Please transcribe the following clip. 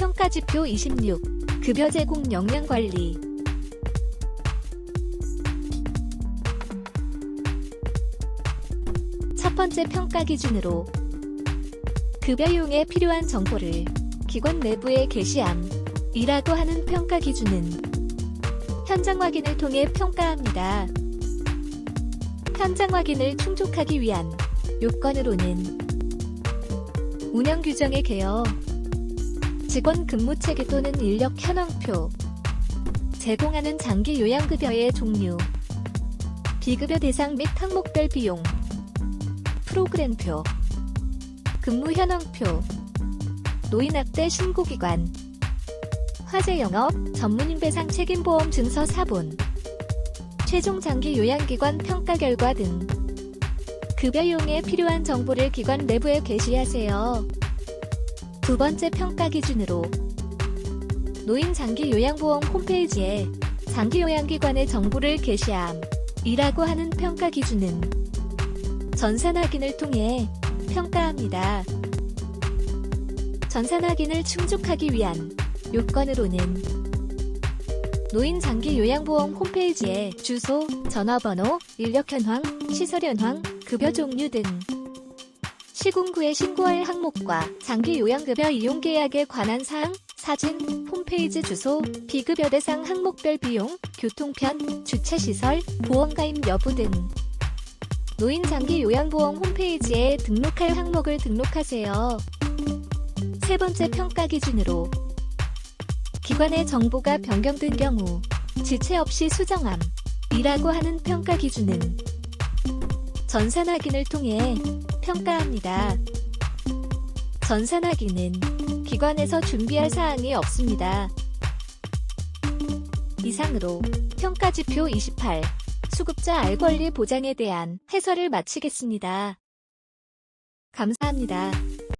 평가지표 26. 급여 제공 역량 관리. 첫 번째 평가 기준으로 급여용에 필요한 정보를 기관 내부에 게시함. 이라고 하는 평가 기준은 현장 확인을 통해 평가합니다. 현장 확인을 충족하기 위한 요건으로는 운영 규정의 개요, 직원 근무 체계 또는 인력 현황표, 제공하는 장기 요양급여의 종류, 비급여 대상 및 항목별 비용, 프로그램표, 근무 현황표, 노인학대 신고기관, 화재 영업, 전문인 배상 책임보험 증서 사본, 최종 장기 요양기관 평가 결과 등. 급여용에 필요한 정보를 기관 내부에 게시하세요. 두 번째 평가 기준으로 노인 장기 요양보험 홈페이지에 장기 요양기관의 정보를 게시함. 이라고 하는 평가 기준은 전산 확인을 통해 평가합니다. 전산 확인을 충족하기 위한 요건으로는 노인 장기 요양보험 홈페이지에 주소, 전화번호, 인력 현황, 시설 현황, 급여 종류 등 시군구에 신고할 항목과 장기 요양급여 이용 계약에 관한 사항, 사진, 홈페이지 주소, 비급여 대상 항목별 비용, 교통편, 주차시설, 보험가입 여부 등 노인 장기 요양보험 홈페이지에 등록할 항목을 등록하세요. 세 번째 평가 기준으로 기관의 정보가 변경된 경우 지체 없이 수정함. 이라고 하는 평가 기준은 전산 확인을 통해 평가합니다. 전산 확인은 기관에서 준비할 사항이 없습니다. 이상으로 평가지표 28 수급자 알 권리 보장에 대한 해설을 마치겠습니다. 감사합니다.